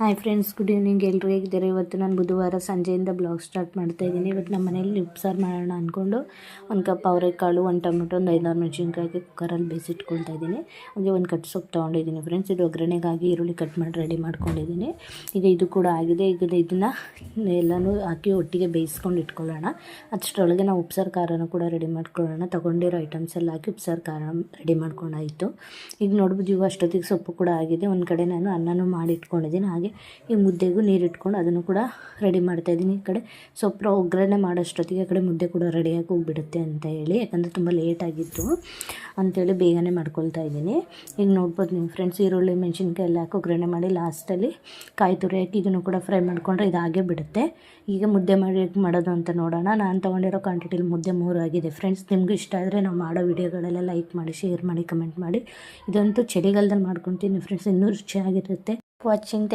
Hi friends good evening ಎಲ್ಲರೂ ಹೇಗಿದ್ದಾರೆ? ಇವತ್ತು ನಾನು ಬುಧವಾರ ಸಂಜೆಯಿಂದ ಬ್ಲಾಗ್ ಸ್ಟಾರ್ಟ್ ಮಾಡ್ತಾ ಇದ್ದೀನಿ. ಇವತ್ತು ನಮ್ಮ ಮನೇಲಿ ಉಪ್ಸಾರು ಮಾಡೋಣ ಅಂದ್ಕೊಂಡು ಒಂದು ಕಪ್ ಅವರೆಕಾಳು, ಒಂದು ಟೊಮೆಟೊ, ಒಂದು ಐದಾರು ಮೆಣಸಿನ್ಕಾಯಿ ಕುಕ್ಕರಲ್ಲಿ ಬೇಯಿಸಿಟ್ಕೊಳ್ತಾ ಇದ್ದೀನಿ. ಹಾಗೆ ಒಂದು ಕಟ್ ಸೊಪ್ಪು ತೊಗೊಂಡಿದ್ದೀನಿ ಫ್ರೆಂಡ್ಸ್ ಇದು ಒಗ್ಗರಣೆಗಾಗಿ ಈರುಳ್ಳಿ ಕಟ್ ಮಾಡಿ ರೆಡಿ ಮಾಡ್ಕೊಂಡಿದ್ದೀನಿ. ಈಗ ಇದು ಕೂಡ ಆಗಿದೆ. ಈಗ ಇದನ್ನು ಎಲ್ಲನೂ ಹಾಕಿ ಒಟ್ಟಿಗೆ ಬೇಯಿಸ್ಕೊಂಡು ಇಟ್ಕೊಳ್ಳೋಣ. ಅಷ್ಟರೊಳಗೆ ನಾವು ಉಪ್ಸಾರು ಖಾರನೂ ಕೂಡ ರೆಡಿ ಮಾಡ್ಕೊಳ್ಳೋಣ. ತೊಗೊಂಡಿರೋ ಐಟಮ್ಸ್ ಎಲ್ಲ ಹಾಕಿ ಉಪ್ಸಾರು ಖಾರ ರೆಡಿ ಮಾಡ್ಕೊಂಡಾಯಿತು. ಈಗ ನೋಡ್ಬೋದು ಇವು ಅಷ್ಟೊತ್ತಿಗೆ ಸೊಪ್ಪು ಕೂಡ ಆಗಿದೆ. ಒಂದು ಕಡೆ ನಾನು ಅನ್ನನೂ ಮಾಡಿ ಇಟ್ಕೊಂಡಿದ್ದೀನಿ. ಹಾಗೆ ಈ ಮುದ್ದೆಗೂ ನೀರು ಇಟ್ಕೊಂಡು ಅದನ್ನು ಕೂಡ ರೆಡಿ ಮಾಡ್ತಾ ಇದ್ದೀನಿ ಈ ಕಡೆ. ಸೊಪ್ಪು ಒಗ್ಗರಣೆ ಮಾಡೋಷ್ಟೊತ್ತಿಗೆ ಆ ಕಡೆ ಮುದ್ದೆ ಕೂಡ ರೆಡಿಯಾಗಿ ಹೋಗ್ಬಿಡುತ್ತೆ ಅಂತ ಹೇಳಿ. ಯಾಕಂದರೆ ತುಂಬ ಲೇಟ್ ಆಗಿತ್ತು ಅಂಥೇಳಿ ಬೇಗನೆ ಮಾಡ್ಕೊಳ್ತಾ ಇದ್ದೀನಿ. ಈಗ ನೋಡ್ಬೋದು ನಿಮ್ಮ ಫ್ರೆಂಡ್ಸ್ ಈರುಳ್ಳಿ, ಮೆಣಸಿನ್ಕಾಯಿ ಎಲ್ಲ ಹಾಕಿ ಒಗ್ಗರಣೆ ಮಾಡಿ ಲಾಸ್ಟಲ್ಲಿ ಕಾಯಿ ತುರಿ ಹಾಕಿ ಇದನ್ನು ಕೂಡ ಫ್ರೈ ಮಾಡಿಕೊಂಡ್ರೆ ಇದಾಗೇ ಹಾಗೆ ಬಿಡುತ್ತೆ. ಈಗ ಮುದ್ದೆ ಮಾಡಿ ಮಾಡೋದು ಅಂತ ನೋಡೋಣ. ನಾನು ತೊಗೊಂಡಿರೋ ಕ್ವಾಂಟಿಟಿಲಿ ಮುದ್ದೆ ಮೂರು ಆಗಿದೆ. ಫ್ರೆಂಡ್ಸ್ ನಿಮಗೂ ಇಷ್ಟ ಆದರೆ ನಾವು ಮಾಡೋ ವಿಡಿಯೋಗಳೆಲ್ಲ ಲೈಕ್ ಮಾಡಿ ಶೇರ್ ಮಾಡಿ ಕಮೆಂಟ್ ಮಾಡಿ. ಇದಂತೂ ಚಳಿಗಾಲದಲ್ಲಿ ಮಾಡ್ಕೊತೀನಿ. ಫ್ರೆಂಡ್ಸ್ ಇನ್ನೂ ರುಚಿಯಾಗಿರುತ್ತೆ. ವಾಚಿಂಗ್